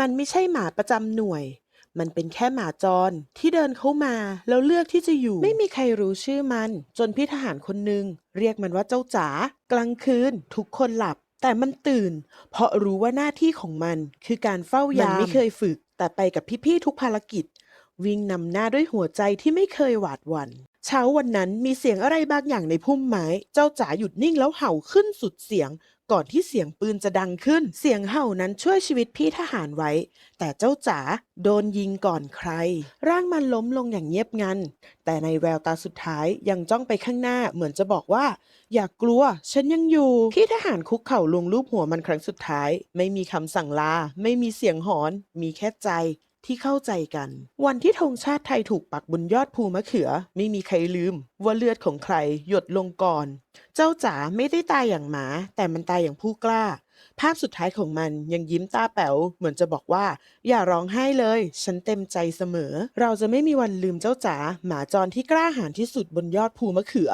มันไม่ใช่หมาประจำหน่วย มันเป็นแค่หมาจรที่เดินเข้ามาแล้วเลือกที่จะอยู่ ไม่มีใครรู้ชื่อมัน จนพี่ทหารคนหนึ่งเรียกมันว่าเจ้าจ๋ากลางคืน ทุกคนหลับ แต่มันตื่น เพราะรู้ว่าหน้าที่ของมัน คือการเฝ้ายามมันไม่เคยฝึก แต่ไปกับพี่ๆทุกภารกิจ วิ่งนำหน้าด้วยหัวใจที่ไม่เคยหวาดหวั่น เช้าวันนั้นมีเสียงอะไรบางอย่างในพุ่มไม้ เจ้าจ๋าหยุดนิ่งแล้วเห่าขึ้นสุดเสียง ก่อนที่เสียงปืนจะดังขึ้น เสียงเห่านั้นช่วยชีวิตพี่ทหารไว้ แต่เจ้าจ๋าโดนยิงก่อนใคร ร่างมันล้มลงอย่างเงียบงัน แต่ในแววตาสุดท้ายยังจ้องไปข้างหน้าเหมือนจะบอกว่า อย่ากลัว ฉันยังอยู่ พี่ทหารคุกเข่าลงรูปหัวมันครั้งสุดท้าย ไม่มีคำสั่งลา ไม่มีเสียงหอน มีแค่ใจ ที่เข้าใจกัน วันที่ธงชาติไทยถูกปักบนยอดภูมะเขือ ไม่มีใครลืม ว่าเลือดของใครหยดลงก่อน เจ้าจ๋าไม่ได้ตายอย่างหมา แต่มันตายอย่างผู้กล้า ภาพสุดท้ายของมันยังยิ้มตาแป๋วเหมือนจะบอกว่า อย่าร้องไห้เลย ฉันเต็มใจเสมอ เราจะไม่มีวันลืมเจ้าจ๋าหมาจรที่กล้าหาญที่สุดบนยอดภูมะเขือ